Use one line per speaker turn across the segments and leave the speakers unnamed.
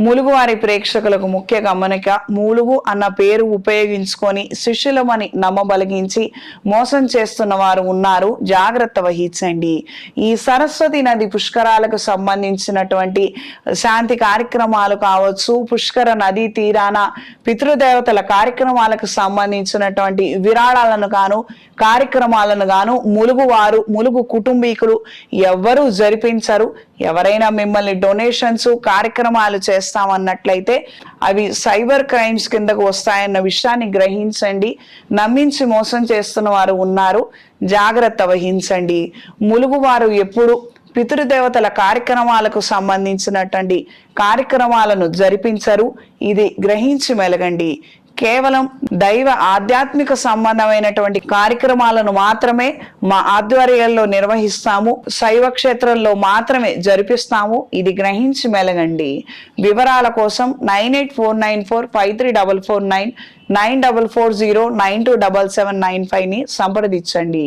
ములుగువారి ప్రేక్షకులకు ముఖ్య గమనిక మూలుగు అన్న పేరు ఉపయోగించుకొని శిష్యులమని నమ్మబలిగించి మోసం చేస్తున్న వారు ఉన్నారు. జాగ్రత్త వహించండి. ఈ సరస్వతి నది పుష్కరాలకు సంబంధించినటువంటి శాంతి కార్యక్రమాలు కావచ్చు పుష్కర నదీ తీరాన పితృదేవతల కార్యక్రమాలకు సంబంధించినటువంటి విరాళాలను గాను కార్యక్రమాలను గాను ములుగు వారు ములుగు కుటుంబీకులు ఎవ్వరూ జరిపించరు. ఎవరైనా మిమ్మల్ని డొనేషన్స్ కార్యక్రమాలు చేస్తామన్నట్లయితే అవి సైబర్ క్రైమ్స్ కిందకు వస్తాయన్న విషయాన్ని గ్రహించండి. నమ్మించి మోసం చేస్తున్న వారు ఉన్నారు. జాగ్రత్త వహించండి. ములుగువారు ఎప్పుడు పితృదేవతల కార్యక్రమాలకు సంబంధించినటువంటి కార్యక్రమాలను జరిపించరు. ఇది గ్రహించి మెలగండి. కేవలం దైవ ఆధ్యాత్మిక సంబంధమైనటువంటి కార్యక్రమాలను మాత్రమే మా ఆధ్వర్యంలో నిర్వహిస్తాము. శైవ క్షేత్రంలో మాత్రమే జరిపిస్తాము. ఇది గ్రహించి మెలగండి. వివరాల కోసం nine eight four nine four five three double four nine nine double four zero nine two double seven nine ఫైవ్ని సంప్రదించండి.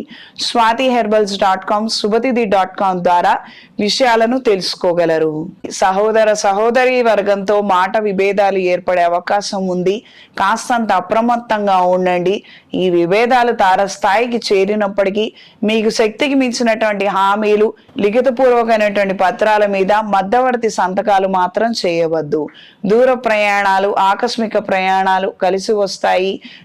స్వాతి హెర్బల్స్ డాట్ కామ్ సుభతిది డాట్ కామ్ ద్వారా విషయాలను తెలుసుకోగలరు. సహోదర సహోదరి వర్గంతో మాట విభేదాలు ఏర్పడే అవకాశం ఉంది. కాస్తంత అప్రమత్తంగా ఉండండి. ఈ విభేదాలు తారస్థాయికి చేరినప్పటికీ మీకు శక్తికి మించినటువంటి హామీలు లిఖితపూర్వకమైనటువంటి పత్రాల మీద మధ్యవర్తి సంతకాలు మాత్రం చేయవద్దు. దూర ప్రయాణాలు ఆకస్మిక ప్రయాణాలు కలిసి వస్తాయి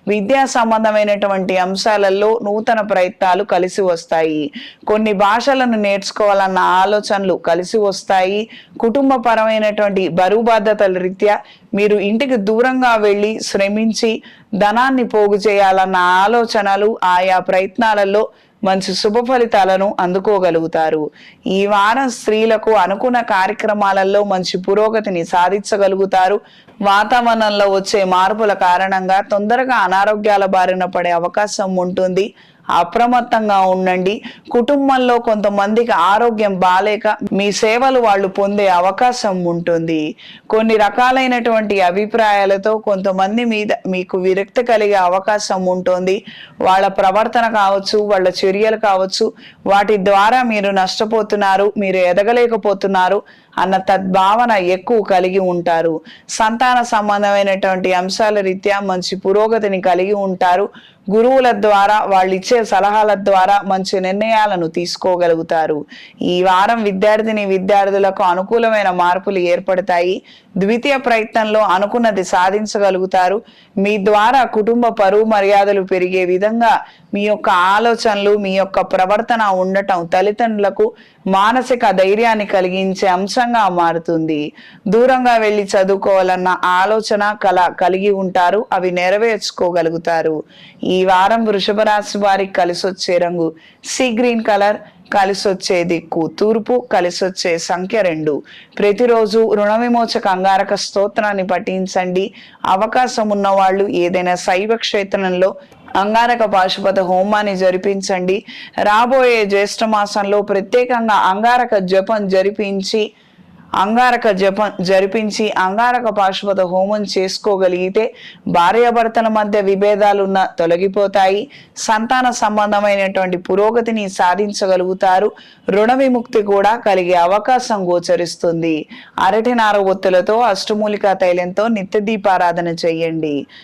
విద్యా సంబంధమైనటువంటి అంశాలలో నూతన ప్రయత్నాలు కలిసి వస్తాయి. కొన్ని భాషలను నేర్చుకోవాలన్న ఆలోచనలు కలిసి వస్తాయి. కుటుంబ పరమైనటువంటి బరువు బాధ్యతల రీత్యా మీరు ఇంటికి దూరంగా వెళ్ళి శ్రమించి ధనాన్ని పోగు చేయాలన్న ఆలోచనలు ఆయా ప్రయత్నాలలో మంచి శుభ ఫలితాలను అందుకోగలుగుతారు. ఈ వారం స్త్రీలకు అనుకున్న కార్యక్రమాలలో మంచి పురోగతిని సాధించగలుగుతారు. వాతావరణంలో వచ్చే మార్పుల కారణంగా తొందరగా అనారోగ్యాల బారిన పడే అవకాశం ఉంటుంది. అప్రమత్తంగా ఉండండి. కుటుంబంలో కొంతమందికి ఆరోగ్యం బాలేక మీ సేవలు వాళ్ళు పొందే అవకాశం ఉంటుంది. కొన్ని రకాలైనటువంటి అభిప్రాయాలతో కొంతమంది మీద మీకు విరక్తి కలిగే అవకాశం ఉంటుంది. వాళ్ళ ప్రవర్తన కావచ్చు వాళ్ళ చర్యలు కావచ్చు వాటి ద్వారా మీరు నష్టపోతున్నారు మీరు ఎదగలేకపోతున్నారు అన్న తద్భావన ఎక్కువ కలిగి ఉంటారు. సంతాన సంబంధమైనటువంటి అంశాల రీత్యా మంచి పురోగతిని కలిగి ఉంటారు. గురువుల ద్వారా వాళ్ళు ఇచ్చే సలహాల ద్వారా మంచి నిర్ణయాలను తీసుకోగలుగుతారు. ఈ వారం విద్యార్థిని విద్యార్థులకు అనుకూలమైన మార్పులు ఏర్పడతాయి. ద్వితీయ ప్రయత్నంలో అనుకున్నది సాధించగలుగుతారు. మీ ద్వారా కుటుంబ పరువు మర్యాదలు పెరిగే విధంగా మీ యొక్క ఆలోచనలు మీ యొక్క ప్రవర్తన ఉండటం తల్లిదండ్రులకు మానసిక ధైర్యాన్ని కలిగించే అంశంగా మారుతుంది. దూరంగా వెళ్ళి చదువుకోవాలన్న ఆలోచన కళ కలిగి ఉంటారు. అవి నెరవేర్చుకోగలుగుతారు. ఈ వారం వృషభ రాశి వారికి కలిసి వచ్చే రంగు సీ గ్రీన్ కలర్ కలిసి వచ్చే దిక్కు తూర్పు కలిసి వచ్చే సంఖ్య రెండు. ప్రతిరోజు రుణ విమోచక అంగారక స్తోత్రాన్ని పఠించండి. అవకాశం ఉన్న వాళ్ళు ఏదైనా శైవ క్షేత్రంలో అంగారక పాశుపత హోమాన్ని జరిపించండి. రాబోయే జ్యేష్ఠ మాసంలో ప్రత్యేకంగా అంగారక జపం జరిపించి అంగారక జపం జరిపించి అంగారక పాశుపత హోమం చేసుకోగలిగితే భార్యాభర్తల మధ్య విభేదాలున్న తొలగిపోతాయి. సంతాన సంబంధమైనటువంటి పురోగతిని సాధించగలుగుతారు. రుణ విముక్తి కూడా కలిగే అవకాశం గోచరిస్తుంది. అరటి నార ఒత్తులతో అష్టమూలికా తైలంతో నిత్య దీపారాధన చేయండి.